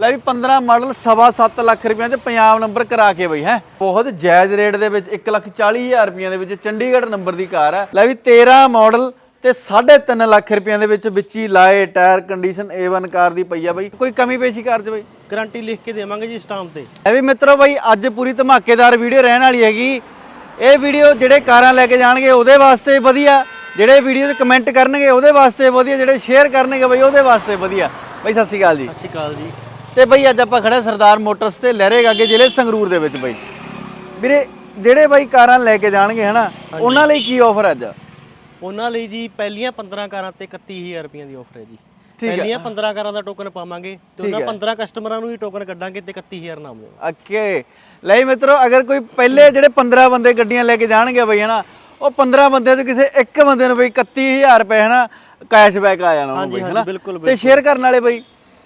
ਲੈ ਵੀ 15 ਮਾਡਲ ਸਵਾ ਸੱਤ ਲੱਖ ਰੁਪਏ ਚ ਪੰਜਾਬ ਨੰਬਰ ਕਰਾ ਕੇ ਬਈ ਹੈ। ਬਹੁਤ ਜਾਇਜ਼ ਰੇਟ ਦੇ ਵਿੱਚ 1 ਲੱਖ 40 ਹਜ਼ਾਰ ਰੁਪਏ ਦੇ ਵਿੱਚ ਚੰਡੀਗੜ੍ਹ ਨੰਬਰ ਦੀ ਕਾਰ ਹੈ। ਲੈ ਵੀ 13 ਮਾਡਲ ਤੇ 3.5 ਲੱਖ ਰੁਪਏ ਦੇ ਵਿੱਚ ਵਿੱਚ ਹੀ ਲਾਏ ਟਾਇਰ ਕੰਡੀਸ਼ਨ A1 ਕਾਰ ਦੀ ਪਈ ਆ ਬਈ। ਕੋਈ ਕਮੀ ਪੇਸ਼ੀ ਕਾਰ ਚ ਬਈ? ਗਾਰੰਟੀ ਲਿਖ ਕੇ ਦੇਵਾਂਗੇ ਜੀ ਸਟਾਂਪ ਤੇ। ਇਹ ਵੀ ਮਿੱਤਰੋ ਬਈ ਅੱਜ ਪੂਰੀ ਧਮਾਕੇਦਾਰ ਵੀਡੀਓ ਰਹਿਣ ਵਾਲੀ ਹੈਗੀ। ਇਹ ਵੀਡੀਓ ਜਿਹੜੇ ਕਾਰਾਂ ਲੈ ਕੇ ਜਾਣਗੇ ਉਹਦੇ ਵਾਸਤੇ ਵਧੀਆ ਜਿਹੜੇ ਵੀਡੀਓ ਤੇ ਕਮੈਂਟ ਕਰਨਗੇ ਉਹਦੇ ਵਾਸਤੇ ਵਧੀਆ ਜਿਹੜੇ ਸ਼ੇਅਰ ਕਰਨਗੇ ਬਈ ਉਹਦੇ ਵਾਸਤੇ ਵਧੀਆ। ਬਈ ਸਤਿ ਸ਼੍ਰੀ ਅਕਾਲ ਜੀ। ਸਤਿ ਸ਼੍ਰੀ ਅਕਾਲ ਜੀ। ਤੇ ਬਈ ਅੱਜ ਆਪਾਂ ਖੜੇ ਸਰਦਾਰ ਮੋਟਰਸ ਤੇ ਲਹਿਰੇ ਗਾਗੇ ਜ਼ਿਲ੍ਹੇ ਸੰਗਰੂਰ ਦੇ ਵਿੱਚ ਬਈ। ਵੀਰੇ ਜਿਹੜੇ ਬਈ ਕਾਰਾਂ ਲੈ ਕੇ ਜਾਣਗੇ ਹਨਾ ਉਹਨਾਂ ਲਈ ਕੀ ਆਫਰ ਅੱਜ? ਉਹਨਾਂ ਲਈ ਜੀ ਪਹਿਲੀਆਂ 15 ਕਾਰਾਂ ਤੇ 31000 ਰੁਪਈਆਂ ਦੀ ਆਫਰ ਹੈ ਜੀ। ਪਹਿਲੀਆਂ 15 ਕਾਰਾਂ ਦਾ ਟੋਕਨ ਪਾਵਾਂਗੇ ਤੇ ਉਹਨਾਂ 15 ਕਸਟਮਰਾਂ ਨੂੰ ਹੀ ਟੋਕਨ ਕੱਢਾਂਗੇ ਤੇ 31000 ਨਾਮ ਦੇਵਾਂਗੇ। ਓਕੇ ਲਈ ਮਿੱਤਰੋ ਅਗਰ ਕੋਈ ਪਹਿਲੇ ਜਿਹੜੇ 15 ਬੰਦੇ ਗੱਡੀਆਂ ਲੈ ਕੇ ਜਾਣਗੇ ਬਈ ਹਨਾ ਉਹ 15 ਬੰਦੇ ਤੋਂ ਕਿਸੇ ਇੱਕ ਬੰਦੇ ਨੂੰ ਬਈ 31000 ਰੁਪਏ ਹਨਾ ਕੈਸ਼ਬੈਕ ਆ ਜਾਣਾ ਉਹਨੂੰ ਬਈ ਹਨਾ। ਤੇ ਸ਼ੇਅਰ ਕਰਨ ਵਾਲੇ ਬਈ।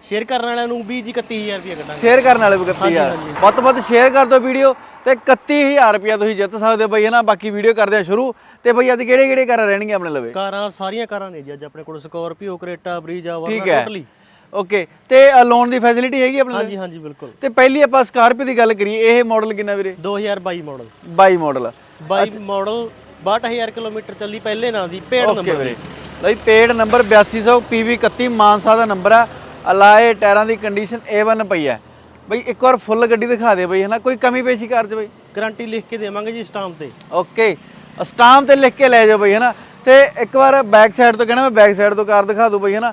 ਸ਼ੇਅਰ ਕਰਨ ਵਾਲਿਆਂ ਨੂੰ ਵੀ ਜੀ 31000 ਰੁਪਈਆ ਕੱਢਾਂਗੇ। ਸ਼ੇਅਰ ਕਰਨ ਵਾਲੇ ਵੀ 31000 ਵੱਧ ਤੋਂ ਵੱਧ ਸ਼ੇਅਰ ਕਰ ਦਿਓ ਵੀਡੀਓ ਤੇ 31000 ਰੁਪਏ ਤੁਸੀਂ ਜਿੱਤ ਸਕਦੇ ਹੋ ਬਈ ਹਨਾ ਬਾਕੀ ਵੀਡੀਓ ਕਰਦੇ ਆ ਸ਼ੁਰੂ। ਤੇ ਬਈ ਅੱਜ ਕਿਹੜੇ ਕਿਹੜੇ ਕਾਰਾਂ ਰਹਿਣਗੀਆਂ ਆਪਣੇ ਲਵੇ? ਕਾਰਾਂ ਸਾਰੀਆਂ ਕਾਰਾਂ ਨੇ ਜੀ ਅੱਜ ਆਪਣੇ ਕੋਲ। ਸਕੋਰਪੀਓ ਕਰੇਟਾ ਬਰੀਜਾ ਠੀਕ ਵਰਨਾ ਹੈ। ਟੋਟਲੀ ਓਕੇ ਤੇ ਲੋਨ ਦੀ ਫੈਸਿਲਿਟੀ ਹੈਗੀ ਆਪਣੇ ਲਵੇ ਹਾਂਜੀ ਹਾਂਜੀ ਬਿਲਕੁਲ। ਤੇ ਪਹਿਲੀ ਆਪਾਂ ਸਕਾਰਪੀਓ ਦੀ ਗੱਲ ਕਰੀਏ ਇਹ ਮਾਡਲ ਕਿੰਨਾ ਵੀਰੇ? 2022 ਮਾਡਲ 22 ਮਾਡਲ 22 ਮਾਡਲ 62000 ਕਿਲੋਮੀਟਰ ਚੱਲੀ ਪਹਿਲੇ ਨਾਂ ਦੀ ਪੇੜ ਓਕੇ ਨੰਬਰ ਵੀਰੇ। ਲਈ ਪੇਡ ਨੰਬਰ 8200 PV 31 ਮਾਨਸਾ ਦਾ ਨੰਬਰ ਆ। ਅਲਾਏ ਟਾਇਰਾਂ ਦੀ ਕੰਡੀਸ਼ਨ A1 ਪਈ ਹੈ। ਬਈ ਇੱਕ ਵਾਰ ਫੁੱਲ ਗੱਡੀ ਦਿਖਾ ਦੇ ਬਈ ਹਨਾ? ਕੋਈ ਕਮੀ ਪੇਸ਼ੀ ਕਰ ਦੇ ਬਈ? ਗਾਰੰਟੀ ਲਿਖ ਕੇ ਦੇਵਾਂਗੇ ਜੀ ਸਟਾਂਪ ਤੇ। ਓਕੇ ਸਟਾਮ ਤੇ ਲਿਖ ਕੇ ਲੈ ਜਾਓ ਬਈ ਹਨਾ? ਤੇ ਇੱਕ ਵਾਰ ਬੈਕ ਸਾਈਡ ਤੋਂ ਕਹਿੰਦਾ ਮੈਂ ਬੈਕ ਸਾਈਡ ਤੋਂ ਕਾਰ ਦਿਖਾ ਦੂੰ ਬਈ ਹਨਾ?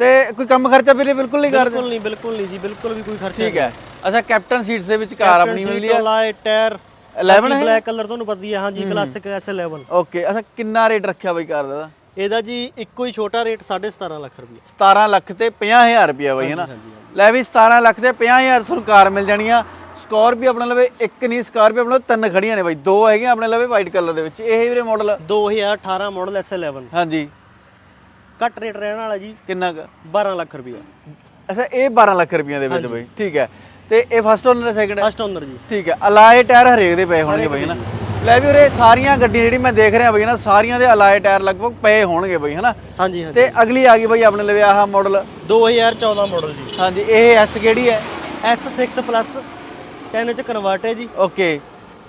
ਤੇ ਕੋਈ ਕੰਮ ਖਰਚਾ ਵੀਰੇ ਬਿਲਕੁਲ ਨਹੀਂ ਕਰਦੇ? ਬਿਲਕੁਲ ਨਹੀਂ ਬਿਲਕੁਲ ਨਹੀਂ ਜੀ ਬਿਲਕੁਲ ਵੀ ਕੋਈ ਖਰਚਾ ਠੀਕ ਹੈ। ਅੱਛਾ ਕੈਪਟਨ ਸੀਟਸ ਦੇ ਵਿੱਚ ਕਾਰ ਆਪਣੀ ਮਿਲੀ ਹੈ। ਲਾਏ ਟਾਇਰ 11 ਹੈ? ਬਲੈਕ ਕਲਰ ਤੁਹਾਨੂੰ ਪਤਾ ਹੀ ਹੈ ਹਾਂਜੀ ਕਲਾਸਿਕ S11 ਓਕੇ ਅੱਛਾ ਕਿੰਨਾ ਰੇਟ ਰੱਖਿਆ ਬਈ ਕਾਰ ਦਾ? ਇਹਦਾ ਜੀ ਇੱਕੋ ਹੀ ਛੋਟਾ ਰੇਟ 17.5 ਲੱਖ ਰੁਪਏ 17 ਲੱਖ ਤੇ 50000 ਰੁਪਿਆ ਬਈ ਹਨਾ? ਹਾਂਜੀ, ਲੈ ਵੀ 17 ਲੱਖ ਤੇ 50000 ਤੁਹਾਨੂੰ ਕਾਰ ਮਿਲ ਜਾਣੀ ਆ। ਸਕਾਰਪੀਓ ਆਪਣੇ ਲਵੇ ਇੱਕ ਨਹੀਂ ਸਕਾਰਪੀਓ ਆਪਣੇ ਲਵੇ ਤਿੰਨ ਖੜੀਆਂ ਨੇ ਬਾਈ। ਦੋ ਹੈਗੀਆਂ ਆਪਣੇ ਲਵੇ ਵਾਈਟ ਕਲਰ ਦੇ ਵਿੱਚ। ਇਹ ਵੀਰੇ ਮਾਡਲ 2018 ਮਾਡਲ S11 ਹਾਂਜੀ। ਘੱਟ ਰੇਟ ਰਹਿਣ ਵਾਲਾ ਜੀ ਕਿੰਨਾ ਕੁ? 12 ਲੱਖ ਰੁਪਏ ਅੱਛਾ ਇਹ 12 ਲੱਖ ਰੁਪਈਆਂ ਦੇ ਵਿੱਚ ਬਾਈ। ਠੀਕ ਹੈ। ਤੇ ਇਹ ਫਸਟ ਓਨਰ ਹੈ ਸੈਕਿੰਡ ਹੈ? First owner ji. ਠੀਕ ਹੈ। ਅਲਾਏ ਟਾਇਰ ਹਰੇਕ ਦੇ ਪਏ ਹੋਣਗੇ ਬਾਈ ਹਨਾ? ਲੈ ਵੀ ਉਰੇ ਸਾਰੀਆਂ ਗੱਡੀਆਂ ਜਿਹੜੀ ਮੈਂ ਦੇਖ ਰਿਹਾ ਬਾਈ ਹਨਾ ਸਾਰੀਆਂ ਦੇ ਅਲਾਏ ਟਾਇਰ ਲਗਭਗ ਪਏ ਹੋਣਗੇ ਬਾਈ ਹਨਾ? ਹਾਂਜੀ ਹਾਂਜੀ। ਤੇ ਅਗਲੀ ਆ ਗਈ ਬਾਈ ਆਪਣੇ ਲਵੇ ਆਹ ਮਾਡਲ 2014 ਮਾਡਲ ਜੀ। ਹਾਂਜੀ ਇਹ ਐਸ ਕਿਹੜੀ ਹੈ? S6 ਪਲੱਸ 10 ਚ ਕਨਵਰਟ ਹੈ ਜੀ। ਓਕੇ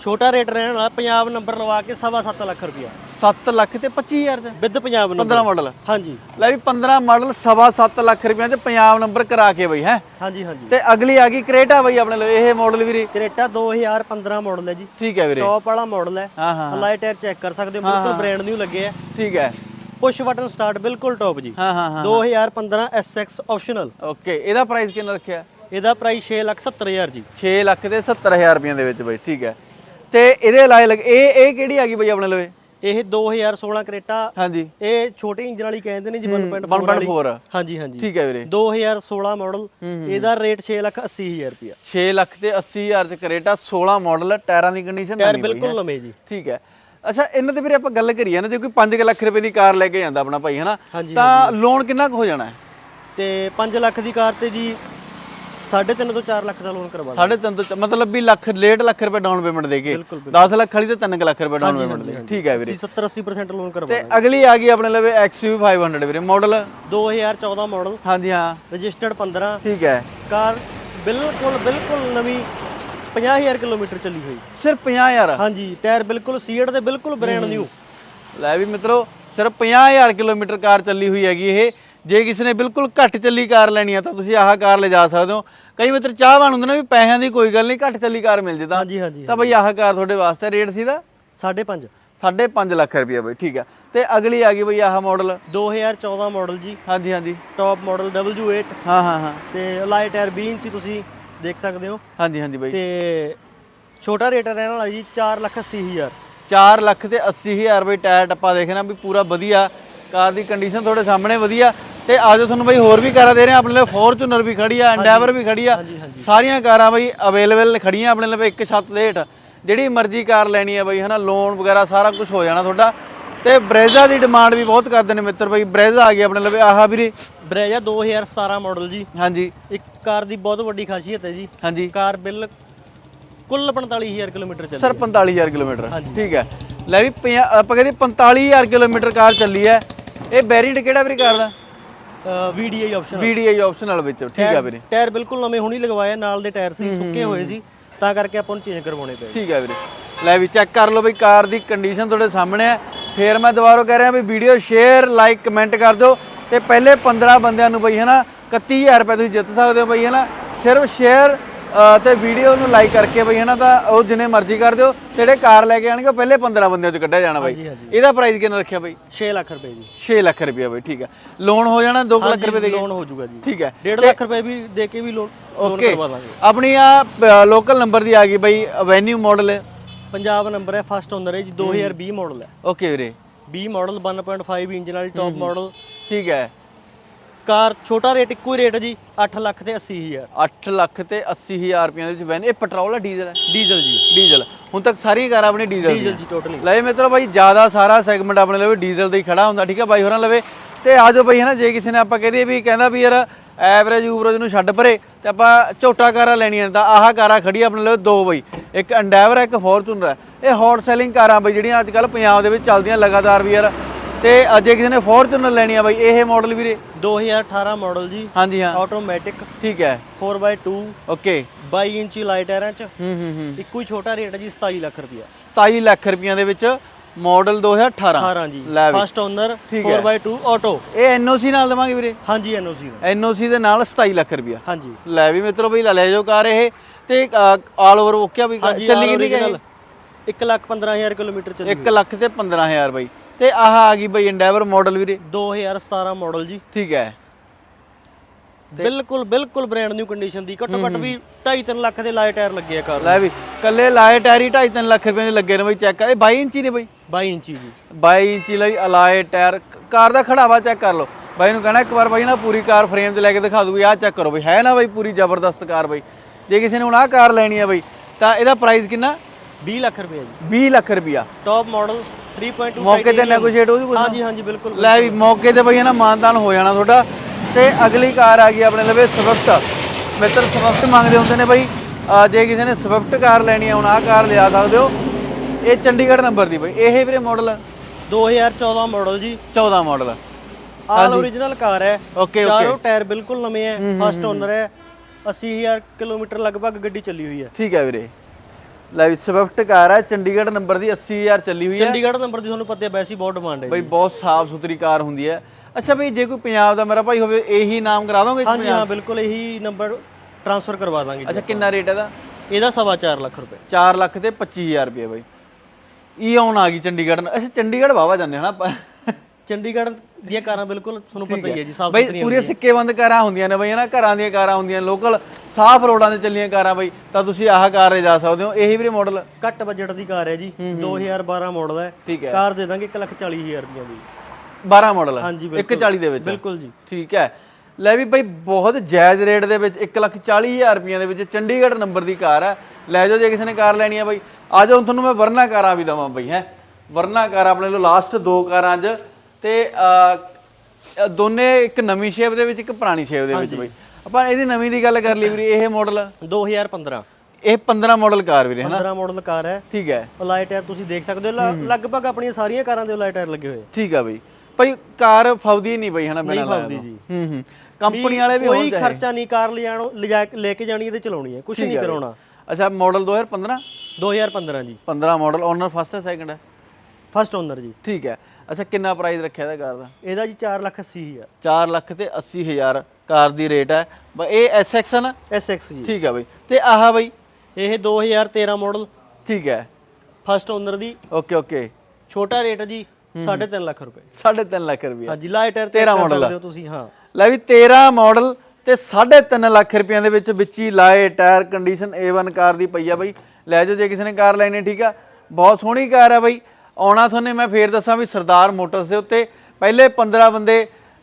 ਛੋਟਾ ਰੇਟ ਰਹਿਣ ਵਾਲਾ ਪੰਜਾਬ ਨੰਬਰ ਲਵਾ ਕੇ 7.5 ਲੱਖ ਰੁਪਏ 7 ਲੱਖ ਤੇ 25000 ਦਾ। ਵਿਦ ਪੰਜਾਬ ਨੰਬਰ 15 ਮਾਡਲ ਹਾਂਜੀ। ਲੈ ਵੀ 15 ਮਾਡਲ ਸਵਾ ਸੱਤ ਲੱਖ ਰੁਪਏ ਚ ਪੰਜਾਬ ਨੰਬਰ ਕਰਾ ਕੇ ਬਈ ਹੈ। ਹਾਂਜੀ ਹਾਂਜੀ। ਤੇ ਅਗਲੀ ਆ ਗਈ ਕ੍ਰੇਟਾ ਬਈ ਆਪਣੇ ਲਈ ਇਹ ਮਾਡਲ ਵੀਰੇ। ਕਰੇਟਾ 2015 ਮਾਡਲ ਹੈ ਜੀ। ਠੀਕ ਹੈ ਵੀਰੇ। ਟੌਪ ਵਾਲਾ ਮਾਡਲ ਹੈ। ਹਾਂ ਹਾਂ ਹਲਾਈ ਟਾਇਰ ਚੈੱਕ ਕਰ ਸਕਦੇ ਹੋ ਬਿਲਕੁਲ ਬ੍ਰਾਂਡ ਨਿਊ ਲੱਗੇ ਆ। ਠੀਕ ਹੈ। ਪੁਸ਼ ਬਟਨ ਸਟਾਰਟ ਬਿਲਕੁਲ ਟੌਪ ਜੀ। ਹਾਂ ਹਾਂ ਹਾਂ 2015 SX ਆਪਸ਼ਨਲ ਓਕੇ ਇਹਦਾ ਪ੍ਰਾਈਸ ਕਿੰਨਾ ਰੱਖਿਆ? ਇਹਦਾ ਪ੍ਰਾਈਸ 670000 ਜੀ। 6 ਲੱਖ ਤੇ 70000 ਰੁਪਏ ਦੇ ਵਿੱਚ ਬਈ ਠੀਕ ਹੈ। ਤੇ ਇਹਦੇ ਇਲਾਜ ਲੱਗ ਇਹ ਇਹ ਕਿਹੜੀ ਆ ਗਈ ਬਈ ਆਪਣੇ ਲਵੇ ਇਹ 2016 ਕਰੇਟਾ ਹਾਂਜੀ। ਇਹ ਛੋਟੇ ਇੰਜਨ ਵਾਲੀ ਕਹਿੰਦੇ ਨੇ ਜੀ 1.4 ਵਾਲੀ। 1.4 ਹਾਂਜੀ ਹਾਂਜੀ। ਠੀਕ ਹੈ ਵੀਰੇ। 2016 ਮਾਡਲ ਇਹਦਾ ਰੇਟ 680000 ਰੁਪਿਆ 6 ਲੱਖ ਤੇ 80000 ਚ ਕਰੇਟਾ 16 ਮਾਡਲ ਟਾਇਰਾਂ ਦੀ ਕੰਡੀਸ਼ਨ ਟਾਇਰ ਬਿਲਕੁਲ ਨਵੇਂ ਜੀ। ਠੀਕ ਹੈ। ਅੱਛਾ ਇਹਨਾਂ ਤੇ ਵੀਰੇ ਆਪਾਂ ਗੱਲ ਕਰੀਏ ਨਾ ਜੇ ਕੋਈ 5 ਲੱਖ ਰੁਪਏ ਦੀ ਕਾਰ ਲੈ ਕੇ ਜਾਂਦਾ ਆਪਣਾ ਭਾਈ ਹਨਾ? ਤਾਂ ਲੋਨ ਕਿੰਨਾ ਕੁ ਹੋ ਜਾਣਾ ਤੇ 5 ਲੱਖ ਦੀ ਕਾਰ ਤੇ ਜੀ 3.5 ਤੋਂ 4 ਲੱਖ ਦਾ ਲੋਨ ਕਰਵਾ ਸਾਢੇ ਤਿੰਨ ਤੋਂ ਚ- ਮਤਲਬ ਵੀ ਲੱਖ ਡੇਢ ਲੱਖ ਰੁਪਏ ਡਾਊਨ ਪੇਮੈਂਟ ਦੇ ਕੇ ਬਿਲਕੁਲ, 10 ਲੱਖ ਵਾਲੀ ਤੇ 3 ਲੱਖ ਰੁਪਏ ਡਾਊਨ ਪੇਮੈਂਟ ਦੇ ਠੀਕ ਹੈ ਵੀਰੇ। 70 80% ਲੋਨ ਕਰਵਾ ਤੇ ਅਗਲੀ ਆ ਗਈ ਆਪਣੇ ਲਵੇ XUV 500 ਵੀਰੇ ਮਾਡਲ 2014 ਮਾਡਲ ਹਾਂਜੀ ਹਾਂ। ਰਜਿਸਟਰਡ 15 ਠੀਕ ਹੈ। ਕਾਰ ਬਿਲਕੁਲ ਬਿਲਕੁਲ ਨਵੀਂ 50000 ਕਿਲੋਮੀਟਰ ਚੱਲੀ ਹੋਈ। ਸਿਰਫ 50000 ਹਾਂਜੀ ਟਾਇਰ ਬਿਲਕੁਲ ਸੀਟ ਦੇ ਬਿਲਕੁਲ ਬ੍ਰਾਂਡ ਨਿਊ ਲੈ ਵੀ ਮਿੱਤਰੋ ਸਿਰਫ 50000 ਕਿਲੋਮੀਟਰ ਕਾਰ ਚੱਲੀ ਹੋਈ ਹੈਗੀ ਇਹ। ਜੇ ਕਿਸੇ ਨੇ ਬਿਲਕੁਲ ਘੱਟ ਚੱਲੀ ਕਾਰ ਲੈਣੀ ਆ ਤਾਂ ਤੁਸੀਂ ਆਹ ਕਾਰ ਲੈ ਜਾ ਸਕਦੇ ਹੋ। ਕਈ ਮਿੱਤਰ ਚਾਹਵਾਨ ਹੁੰਦੇ ਨੇ ਵੀ ਪੈਸਿਆਂ ਦੀ ਕੋਈ ਗੱਲ ਨਹੀਂ ਘੱਟ ਚੱਲੀ ਕਾਰ ਮਿਲ ਜੇ ਤਾਂ। ਹਾਂਜੀ ਹਾਂਜੀ ਤਾਂ ਬਈ ਆਹ ਕਾਰ ਤੁਹਾਡੇ ਵਾਸਤੇ ਰੇਟ ਸੀ ਦਾ 5.5 5.5 ਲੱਖ ਰੁਪਏ ਬਈ ਠੀਕ ਹੈ ਤੇ ਅਗਲੀ ਆ ਗਈ ਬਈ ਆਹ ਮਾਡਲ 2014 ਮਾਡਲ ਜੀ। ਹਾਂਜੀ ਹਾਂਜੀ। ਟੌਪ ਮਾਡਲ W8 ਹਾਂ ਹਾਂ ਹਾਂ। ਤੇ ਅਲਾਈ ਟਾਇਰ 20 ਇੰਚੀ ਤੁਸੀਂ ਦੇਖ ਸਕਦੇ ਹੋ। ਹਾਂਜੀ ਹਾਂਜੀ ਬਈ। ਤੇ ਛੋਟਾ ਰੇਟ ਰਹਿਣ ਵਾਲਾ ਜੀ 4 ਲੱਖ 80 ਹਜ਼ਾਰ। 4 ਲੱਖ ਤੇ 80000 ਬਈ ਟਾਇਰ ਟੱਪਾ ਦੇਖਣਾ ਵੀ ਪੂਰਾ ਵਧੀਆ। ਕਾਰ ਦੀ ਕੰਡੀਸ਼ਨ ਤੁਹਾਡੇ ਸਾਹਮਣੇ ਵਧੀਆ। ਤੇ ਆਜੋ ਤੁਹਾਨੂੰ ਬਈ ਹੋਰ ਵੀ ਕਾਰਾਂ ਦੇ ਰਹੇ ਆ ਆਪਣੇ ਲਈ ਫੋਰਚੂਨਰ ਵੀ ਖੜੀ ਆ ਐਂਡੈਵਰ ਵੀ ਖੜੀ ਆ। ਸਾਰੀਆਂ ਕਾਰਾਂ ਬਈ ਅਵੇਲੇਬਲ ਖੜੀਆਂ ਆਪਣੇ ਲਈ ਇੱਕ ਛੱਤ ਦੇ ਹੇਠ। ਜਿਹੜੀ ਮਰਜ਼ੀ ਕਾਰ ਲੈਣੀ ਆ ਬਈ ਹਨਾ ਲੋਨ ਵਗੈਰਾ ਸਾਰਾ ਕੁਝ ਹੋ ਜਾਣਾ ਤੁਹਾਡਾ। ਤੇ ਬ੍ਰੇਜ਼ਾ ਦੀ ਡਿਮਾਂਡ ਵੀ ਬਹੁਤ ਕਰਦੇ ਨੇ ਮਿੱਤਰ ਬਈ। ਬ੍ਰੇਜ਼ਾ ਆ ਗਈ ਆਪਣੇ ਲਈ ਆਹ ਵੀਰੇ। ਬਰੇਜਾ 2017 ਮਾਡਲ ਜੀ। ਹਾਂਜੀ। ਇੱਕ ਕਾਰ ਦੀ ਬਹੁਤ ਵੱਡੀ ਖਾਸੀਅਤ ਹੈ ਜੀ। ਹਾਂਜੀ। ਕਾਰ ਬਿੱਲ ਕੁੱਲ 45000 ਕਿਲੋਮੀਟਰ ਚੱਲੀ ਸਰ 45000 ਕਿਲੋਮੀਟਰ। ਠੀਕ ਹੈ। ਲੈ ਵੀ ਆਪਾਂ ਕਹਿੰਦੇ 45000 ਕਿਲੋਮੀਟਰ ਕਾਰ ਚੱਲੀ ਹੈ। ਇਹ ਬੈਰੀਡ ਕਿਹੜਾ ਵੀਰੇ ਕਾਰ ਦਾ? VDI ਆਪਸ਼ਨ VDI ਆਪਸ਼ਨਲ ਵਿੱਚ ਠੀਕ ਆ ਵੀਰੇ। ਟਾਇਰ ਬਿਲਕੁਲ ਨਵੇਂ ਹੁਣੀ ਲਗਵਾਏ ਨਾਲ ਦੇ ਟਾਇਰ ਸੀ ਸੁੱਕੇ ਹੋਏ ਸੀ ਤਾਂ ਕਰਕੇ ਆਪਾਂ ਨੂੰ ਚੇਂਜ ਕਰਵਾਉਣੇ ਪਏ। ਠੀਕ ਹੈ ਵੀਰੇ। ਲੈ ਵੀ ਚੈੱਕ ਕਰ ਲਓ ਬਈ ਕਾਰ ਦੀ ਕੰਡੀਸ਼ਨ ਤੁਹਾਡੇ ਸਾਹਮਣੇ ਹੈ ਫੇਰ ਮੈਂ ਦੁਬਾਰਾ ਕਹਿ ਰਿਹਾ ਵੀ ਵੀਡੀਓ ਸ਼ੇਅਰ ਲਾਈਕ ਕਮੈਂਟ ਕਰ ਦਿਓ। ਤੇ ਪਹਿਲੇ 15 ਬੰਦਿਆਂ ਨੂੰ ਬਈ ਹਨਾ 31000 ਰੁਪਏ ਤੁਸੀਂ ਜਿੱਤ ਸਕਦੇ ਹੋ ਬਈ ਹਨਾ। ਸਿਰਫ ਸ਼ੇਅਰ ਤੇ ਵੀਡੀਓ ਨੂੰ ਲਾਈਕ ਕਰਕੇ ਬਈ ਹਨਾ ਤਾਂ ਉਹ ਜਿੰਨੇ ਮਰਜ਼ੀ ਕਰ ਦਿਓ ਜਿਹੜੇ ਕਾਰ ਲੈ ਕੇ ਆਣਗੇ ਉਹ ਪਹਿਲੇ 15 ਬੰਦਿਆਂ ਚ ਕੱਢਿਆ ਜਾਣਾ ਬਈ। ਇਹਦਾ ਪ੍ਰਾਈਸ ਕਿੰਨਾ ਰੱਖਿਆ ਬਈ? 6 ਲੱਖ ਰੁਪਏ ਜੀ। 6 ਲੱਖ ਰੁਪਏ ਬਈ ਠੀਕ ਹੈ ਲੋਨ ਹੋ ਜਾਣਾ 2 ਲੱਖ ਰੁਪਏ ਦੇ ਲੋਨ ਹੋ ਜਾਊਗਾ ਜੀ। ਠੀਕ ਹੈ 1.5 ਲੱਖ ਰੁਪਏ ਵੀ ਦੇ ਕੇ ਵੀ ਲੋਨ ਓਕੇ ਆਪਣੀ ਆ ਲੋਕਲ ਨੰਬਰ ਦੀ ਆ ਗਈ ਬਈ ਅਵੈਨਿਊ ਮਾਡਲ ਪੰਜਾਬ ਨੰਬਰ ਹੈ ਫਸਟ ਓਨਰ ਹੈ ਜੀ 2020 ਮਾਡਲ ਹੈ। ਓਕੇ ਵੀਰੇ। 20 ਮਾਡਲ 1.5 ਇੰਚ ਨਾਲ ਟੌਪ ਮਾਡਲ ਠੀਕ ਹੈ। ਕਾਰ ਛੋਟਾ ਰੇਟ ਇੱਕੋ ਹੀ ਰੇਟ ਜੀ 8 ਲੱਖ ਤੇ 80 ਹਜ਼ਾਰ। 8 ਲੱਖ ਤੇ 80 ਹਜ਼ਾਰ ਰੁਪਏ ਦੇ ਵਿੱਚ ਵੈਨ। ਇਹ ਪੈਟਰੋਲ ਹੈ ਡੀਜ਼ਲ ਹੈ ਡੀਜ਼ਲ ਜੀ। ਡੀਜ਼ਲ। ਹੁਣ ਤੱਕ ਸਾਰੀਆਂ ਕਾਰਾਂ ਆਪਣੀ ਡੀਜ਼ਲ ਡੀਜ਼ਲ ਜੀ ਟੋਟਲੀ ਲੈ ਮਿੱਤਰੋ ਬਾਈ ਜ਼ਿਆਦਾ ਸਾਰਾ ਸੈਗਮੈਂਟ ਆਪਣੇ ਲਵੇ ਡੀਜ਼ਲ ਦਾ ਹੀ ਖੜਾ ਹੁੰਦਾ ਠੀਕ ਹੈ ਬਾਈ ਹੋਰਾਂ ਲਵੇ। ਤੇ ਆਜੋ ਬਾਈ ਹਨਾ ਜੇ ਕਿਸੇ ਨੇ ਆਪਾਂ ਕਹਦੇ ਵੀ ਕਹਿੰਦਾ ਵੀ ਯਾਰ ਐਵਰੇਜ ਊਵਰੇਜ ਨੂੰ ਛੱਡ ਪਰੇ ਤੇ ਆਪਾਂ ਝੋਟਾ ਕਾਰਾਂ ਲੈਣੀਆਂ ਤਾਂ ਆਹ ਕਾਰਾਂ ਖੜੀ ਆਪਣੇ ਲਵੇ ਦੋ ਬਾਈ। ਇੱਕ ਐਂਡੈਵਰ ਹੈ ਇੱਕ ਫੋਰਚੂਨਰ ਹੈ ਇਹ ਹੌਟ ਸੈਲਿੰਗ ਕਾਰਾਂ ਬਾਈ ਜਿਹੜੀਆਂ ਅੱਜ ਕੱਲ ਪੰਜਾਬ ਦੇ ਵਿੱਚ ਚੱਲਦੀਆਂ ਲਗਾਤਾਰ ਵੀ ਯਾਰ ਤੇ ਅ, ਜੇ ਕਿਸੇ ਨੇ ਫੋਰਚੂਨਰ ਲੈਣੀ ਆ ਬਾਈ ਇਹ ਮਾਡਲ ਵੀਰੇ? 2018 ਮਾਡਲ ਜੀ। ਹਾਂਜੀ ਹਾਂ। ਆਟੋਮੈਟਿਕ ਠੀਕ ਹੈ। 4x2 ਓਕੇ 22 ਇੰਚੀ ਲਾਈਟ ਟਾਇਰਾਂ ਚ। ਹੂੰ ਹੂੰ ਹੂੰ। ਇੱਕੋ ਹੀ ਛੋਟਾ ਰੇਟ ਹੈ ਜੀ 27 ਲੱਖ ਰੁਪਇਆ। 27 ਲੱਖ ਰੁਪਈਆਂ ਦੇ ਵਿੱਚ ਮਾਡਲ 2018 18 ਜੀ। ਵੀ। ਫਸਟ ਓਨਰ ਠੀਕ ਹੈ। 4x2 ਆਟੋ ਇਹ ਐਨਓਸੀ ਨਾਲ ਦੇਵਾਂਗੇ ਵੀਰੇ? ਹਾਂਜੀ ਐਨਓਸੀ ਐਨਓਸੀ ਦੇ ਨਾਲ 27 ਲੱਖ ਰੁਪਈਆ। ਹਾਂਜੀ। ਲੈ ਵੀ ਮਿੱਤਰੋ ਬਈ ਲੈ ਜਾਓ ਕਾਰ ਇਹ। ਤੇ ਆਲ ਓਵਰ ਓਕੇ ਵੀ ਹਾਂਜੀ ਚੱਲੀ ਕਿੰਨੀ ਗਈ 1 ਲੱਖ 15000 ਕਿਲੋਮੀਟਰ ਚੱਲੀ 1 ਲੱਖ ਤੇ 15000 ਬਈ। ਤੇ ਆਹ ਆ ਗਈ ਬਈ ਐਂਡੈਵਰ ਮਾਡਲ ਵੀਰੇ। 2017 ਮਾਡਲ ਜੀ। ਠੀਕ ਹੈ। ਬਿਲਕੁਲ ਬਿਲਕੁਲ ਬ੍ਰਾਂਡ ਨਿਊ ਕੰਡੀਸ਼ਨ ਦੀ। ਘੱਟੋ ਘੱਟ ਵੀ 2.5 ਲੱਖ ਦੇ ਲਾਏ ਟਾਇਰ ਲੱਗੇ ਆ ਕਾਰ ਲੈ ਵੀ ਕੱਲੇ ਲਾਏ ਟਾਇਰ ਹੀ 2.5 ਲੱਖ ਰੁਪਏ ਦੇ ਲੱਗੇ ਨੇ ਬਈ ਚੈੱਕ ਕਰ ਇਹ 22 ਇੰਚੀ ਨੇ ਬਈ। 22 ਇੰਚੀ ਜੀ। 22 ਇੰਚੀ ਲਈ ਅਲਾਏ ਟਾਇਰ ਕਾਰ ਦਾ ਖੜਾਵਾ ਚੈੱਕ ਕਰ ਲਓ। ਬਾਈ ਨੂੰ ਕਹਿਣਾ ਇੱਕ ਵਾਰ ਬਾਈ ਨਾ ਪੂਰੀ ਕਾਰ ਫਰੇਮ 'ਚ ਲੈ ਕੇ ਦਿਖਾ ਦੂ ਵੀ ਆਹ ਚੈੱਕ ਕਰੋ ਬਈ। ਹੈ ਨਾ ਬਈ ਪੂਰੀ ਜ਼ਬਰਦਸਤ ਕਾਰ ਬਈ। ਜੇ ਕਿਸੇ ਨੇ ਹੁਣ ਆਹ ਕਾਰ ਲੈਣੀ ਆ ਬਈ ਤਾਂ ਇਹਦਾ ਪ੍ਰਾਈਸ ਕਿੰਨਾ? 20 ਲੱਖ ਰੁਪਏ ਜੀ। 20 ਲੱਖ ਰੁਪਿਆ ਟੌਪ ਮਾਡਲ 3.2 ਮੌਕੇ ਤੇ ਨੈਗੋਸ਼ੀਏਟ ਹੋ ਜੂ ਕੁਝ ਹਾਂਜੀ ਹਾਂਜੀ ਬਿਲਕੁਲ ਲੈ ਵੀ ਮੌਕੇ ਤੇ ਬਈ ਨਾ ਮਾਨਦਾਨ ਹੋ ਜਾਣਾ ਤੁਹਾਡਾ। ਤੇ ਅਗਲੀ ਕਾਰ ਆ ਗਈ ਆਪਣੇ ਲਵੇ ਸਵਿਫਟ ਮਿੱਤਰ ਸਵਿਫਟ ਮੰਗਦੇ ਹੁੰਦੇ ਨੇ ਬਈ। ਜੇ ਕਿਸੇ ਨੇ ਸਵਿਫਟ ਕਾਰ ਲੈਣੀ ਆ ਹੁਣ ਆਹ ਕਾਰ ਲਿਆ ਸਕਦੇ ਹੋ। ਇਹ ਚੰਡੀਗੜ੍ਹ ਨੰਬਰ ਦੀ ਬਈ। ਇਹ ਵੀਰੇ ਮਾਡਲ 2014 ਮਾਡਲ ਜੀ। 14 ਮਾਡਲ ਆਲ ਓਰੀਜਨਲ ਕਾਰ ਹੈ। ਓਕੇ ਚਾਰੋਂ ਟਾਇਰ ਬਿਲਕੁਲ ਨਵੇਂ ਹੈ। ਫਸਟ ਓਨਰ ਹੈ 80000 ਕਿਲੋਮੀਟਰ ਲਗਭਗ ਗੱਡੀ ਚੱਲੀ ਹੋਈ ਹੈ। ਠੀਕ ਹੈ ਵੀਰੇ। ਲੈ ਵੀ ਸਵਿਫਟ ਕਾਰ ਹੈ ਚੰਡੀਗੜ੍ਹ ਨੰਬਰ ਦੀ 80000 ਚੱਲੀ ਹੋਈ ਹੈ ਚੰਡੀਗੜ੍ਹ ਨੰਬਰ ਦੀ ਤੁਹਾਨੂੰ ਪਤਾ ਹੈ ਵੈਸੀ ਬਹੁਤ ਡਿਮਾਂਡ ਹੈ ਬਈ ਬਹੁਤ ਸਾਫ਼ ਸੁਥਰੀ ਕਾਰ ਹੁੰਦੀ ਹੈ। ਅੱਛਾ ਬਈ ਜੇ ਕੋਈ ਪੰਜਾਬ ਦਾ ਮੇਰਾ ਭਾਈ ਹੋਵੇ ਇਹੀ ਨਾਮ ਕਰਾ ਦੋਗੇ ਹਾਂਜੀ ਹਾਂ ਬਿਲਕੁਲ ਇਹੀ ਨੰਬਰ ਟ੍ਰਾਂਸਫਰ ਕਰਵਾ ਦਾਂਗੇ ਅੱਛਾ ਕਿੰਨਾ ਰੇਟ ਇਹਦਾ? ਇਹਦਾ ਸਵਾ ਚਾਰ ਲੱਖ ਰੁਪਏ। 4 ਲੱਖ ਤੇ 25000 ਰੁਪਏ ਬਾਈ। ਈ ਆਉਣ ਆ ਗਈ ਚੰਡੀਗੜ੍ਹ। ਅੱਛਾ ਚੰਡੀਗੜ੍ਹ ਵਾਵਾ ਜਾਂਦੇ ਹਨਾ ਆਪਾਂ। ਚੰਡੀਗੜ੍ਹ ਦੀਆਂ ਕਾਰਾਂ ਬਿਲਕੁਲ ਤੁਹਾਨੂੰ ਪਤਾ ਹੀ ਹੈ। ਜੀ ਸਾਫ਼ ਬਈ ਸੁਥਰੀਆਂ ਪੂਰੇ ਸਿੱਕੇ ਬੰਦ ਕਾਰਾਂ ਹੁੰਦੀਆਂ ਨੇ ਬਈ ਹਨਾ ਘਰਾਂ ਦੀਆਂ ਕਾਰਾਂ ਹੁੰਦੀਆਂ ਲੋਕਲ ਸਾਫ਼ ਰੋਡਾਂ ਤੇ ਚੱਲੀਆਂ ਕਾਰਾਂ ਬਈ ਤਾਂ ਤੁਸੀਂ ਆਹ ਕਾਰ ਜਾ ਸਕਦੇ ਹੋ। ਇਹੀ ਵੀਰੇ ਮਾਡਲ ਘੱਟ ਬਜਟ ਦੀ ਕਾਰ ਹੈ ਜੀ 2012 ਮਾਡਲ ਹੈ। ਠੀਕ ਹੈ। ਕਾਰ ਦੇ ਦਾਂਗੇ 140000 ਰੁਪਏ ਦੀ 12 ਮਾਡਲ ਹਾਂਜੀ 140 ਦੇ ਵਿੱਚ। ਬਿਲਕੁਲ ਜੀ। ਠੀਕ ਹੈ। ਲੈ ਵੀ ਬਈ ਬਹੁਤ ਜਾਇਜ਼ ਰੇਟ ਦੇ ਵਿੱਚ 140000 ਰੁਪਈਆਂ ਦੇ ਵਿੱਚ ਚੰਡੀਗੜ੍ਹ ਨੰਬਰ ਦੀ ਕਾਰ ਹੈ। ਲੈ ਜਾਓ ਜੇ ਕਿਸੇ ਨੇ ਕਾਰ ਲੈਣੀ ਹੈ ਬਈ। ਆ ਜਾਓ ਤੁਹਾਨੂੰ ਮੈਂ ਵਰਨਾ ਕਾਰਾਂ ਵੀ ਦਵਾਂ ਬਈ ਹੈ। ਵਰਨਾ ਕਾਰ ਆਪਣੇ ਲੋ ਲਾਸਟ ਦੋ ਕਾਰਾਂ 'ਚ ਤੇ ਦੋਨੇ ਇੱਕ ਨਵੀਂ ਸ਼ੇਪ ਦੇ ਵਿੱਚ ਇੱਕ ਪੁਰਾਣੀ ਸ਼ੇਪ ਦੇ ਵਿੱਚ ਬਈ। ਆਪਾਂ ਇਹਦੀ ਨਵੀਂ ਦੀ ਗੱਲ ਕਰ ਲਈ ਵੀਰੇ ਇਹ ਮਾਡਲ 2015 ਇਹ 15 ਮਾਡਲ ਕਾਰ ਵੀਰੇ ਹਨਾ? 15 ਮਾਡਲ ਕਾਰ ਹੈ। ਠੀਕ ਹੈ। ਅਲਾਈ ਟਾਇਰ ਤੁਸੀਂ ਦੇਖ ਸਕਦੇ ਹੋ। ਲ- ਲਗਭਗ ਆਪਣੀਆਂ ਸਾਰੀਆਂ ਕਾਰਾਂ ਦੇ ਅਲਾਈ ਟਾਇਰ ਲੱਗੇ ਹੋਏ। ਠੀਕ ਆ ਬਈ। ਭਾਈ ਕਾਰ ਫੌਦੀ ਨਹੀਂ ਬਈ ਹਨਾ ਬਿਨਾਂ ਲਾਇਆ ਫਾਉਦੀ ਤੋਂ। ਜੀ। ਹੂੰ ਹੂੰ। ਕੰਪਨੀ ਵਾਲੇ ਵੀ ਕੋਈ ਹੋਣ ਖਰਚਾ ਨਹੀਂ ਕਾਰ ਲਿਜਾਣੋ ਲਿਜਾ ਕੇ ਲੈ ਕੇ ਜਾਣੀ ਹੈ ਤੇ ਚਲਾਉਣੀ ਹੈ। ਕੁਝ ਨਹੀਂ ਕਰਾਉਣਾ। ਅੱਛਾ ਮਾਡਲ 2015 2015 ਜੀ। 15 ਮਾਡਲ ਓਨਰ ਫਸਟ ਹੈ ਸੈਕੰਡ ਹੈ? First owner ji. ਠੀਕ ਹੈ। ਅੱਛਾ ਕਿੰਨਾ ਪ੍ਰਾਈਸ ਰੱਖਿਆ ਇਹਦਾ ਕਾਰ ਦਾ? ਇਹਦਾ ਜੀ 4 ਲੱਖ 80 ਹਜ਼ਾਰ। 4 ਲੱਖ ਤੇ 80 ਹਜ਼ਾਰ ਕਾਰ ਦੀ ਰੇਟ ਹੈ। ਬ- ਇਹ ਐਸਐਕਸ ਹੈ ਨਾ? SX ਜੀ। ਠੀਕ ਹੈ ਬਈ। ਤੇ ਆਹ ਬਈ? ਇਹ 2013 ਮਾਡਲ ਠੀਕ ਹੈ। ਫਸਟ ਓਨਰ ਦੀ। ਓਕੇ ਓਕੇ ਛੋਟਾ ਰੇਟ ਜੀ 3.5 ਲੱਖ ਰੁਪਏ। 3.5 ਲੱਖ ਰੁਪਏ। ਹਾਂਜੀ ਲਾਈ ਟਾਇਰ ਤੇ 13 ਕਰ model। ਸਕਦੇ ਹੋ ਤੁਸੀਂ ਹਾਂ। ਲੈ ਵੀ 13 ਮਾਡਲ ਤੇ 3.5 ਲੱਖ ਰੁਪਈਆਂ ਦੇ ਵਿੱਚ ਵਿੱਚ ਹੀ ਲਾਏ ਟਾਇਰ ਕੰਡੀਸ਼ਨ A1 ਕਾਰ ਦੀ ਪਈ ਆ ਬਈ। ਲੈ ਜਾਓ ਜੇ ਕਿਸੇ ਨੇ ਕਾਰ ਲੈਣੀ ਹੈ, ਠੀਕ ਆ। ਬਹੁਤ ਸੋਹਣੀ ਕਾਰ ਆ ਬਈ। ਆਉਣਾ ਤੁਹਾਨੂੰ ਮੈਂ ਫੇਰ ਦੱਸਾਂ ਵੀ ਸਰਦਾਰ ਮੋਟਰਸ ਦੇ ਉੱਤੇ ਪਹਿਲੇ 15 ਬੰਦੇ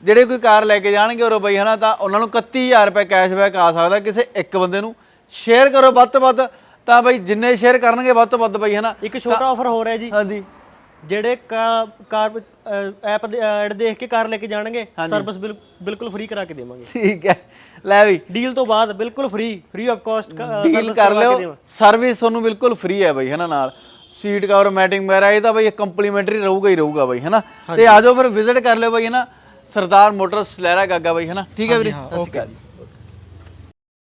ਜਿਹੜੇ ਕੋਈ ਕਾਰ ਲੈ ਕੇ ਜਾਣਗੇ ਉਰੋਂ ਬਈ ਹਨਾ ਤਾਂ ਉਹਨਾਂ ਨੂੰ 31000 ਰੁਪਏ ਕੈਸ਼ਬੈਕ ਆ ਸਕਦਾ ਕਿਸੇ ਇੱਕ ਬੰਦੇ ਨੂੰ। ਸ਼ੇਅਰ ਕਰੋ ਵੱਧ ਤੋਂ ਵੱਧ ਤਾਂ ਬਈ ਜਿੰਨੇ ਸ਼ੇਅਰ ਕਰਨਗੇ ਵੱਧ ਤੋਂ ਵੱਧ ਬਈ ਹਨਾ। ਇੱਕ ਛੋਟਾ ਆਫਰ ਹੋ ਰਿਹਾ ਜੀ। ਹਾਂਜੀ। ਜਿਹੜੇ ਕਾਰ ਐਪ ਐਡ ਦੇਖ ਕੇ ਕਾਰ ਲੈ ਕੇ ਜਾਣਗੇ ਸਰਵਿਸ ਬਿਲਕੁਲ ਫ੍ਰੀ ਕਰਾ ਕੇ ਦੇਵਾਂਗੇ। ਠੀਕ ਹੈ। ਲੈ ਵੀ। ਡੀਲ ਤੋਂ ਬਾਅਦ ਬਿਲਕੁਲ free free of cost deal ਕਰ ਲਿਓ। ਸਰਵਿਸ ਤੁਹਾਨੂੰ ਬਿਲਕੁਲ ਫ੍ਰੀ ਹੈ ਬਈ ਹਨਾ ਨਾਲ। ਸੀਟ ਕਵਰ ਮੈਟਿੰਗ ਵਗੈਰਾ ਇਹ ਤਾਂ ਬਈ ਕੰਪਲੀਮੈਂਟਰੀ ਰਹੂਗਾ ਹੀ ਰਹੂਗਾ ਬਈ ਹਨਾ? ਤੇ ਆ ਜਾਓ ਫਿਰ ਵਿਜ਼ਿਟ ਕਰ ਲਿਓ ਬਈ ਹਨਾ? ਸਰਦਾਰ ਮੋਟਰਸ ਲਹਿਰਾ ਗਾਗਾ ਬਾਈ ਹਨਾ? ਠੀਕ ਹੈ ਵੀਰੇ? ਸਤਿ ਸ਼੍ਰੀ ਅਕਾਲ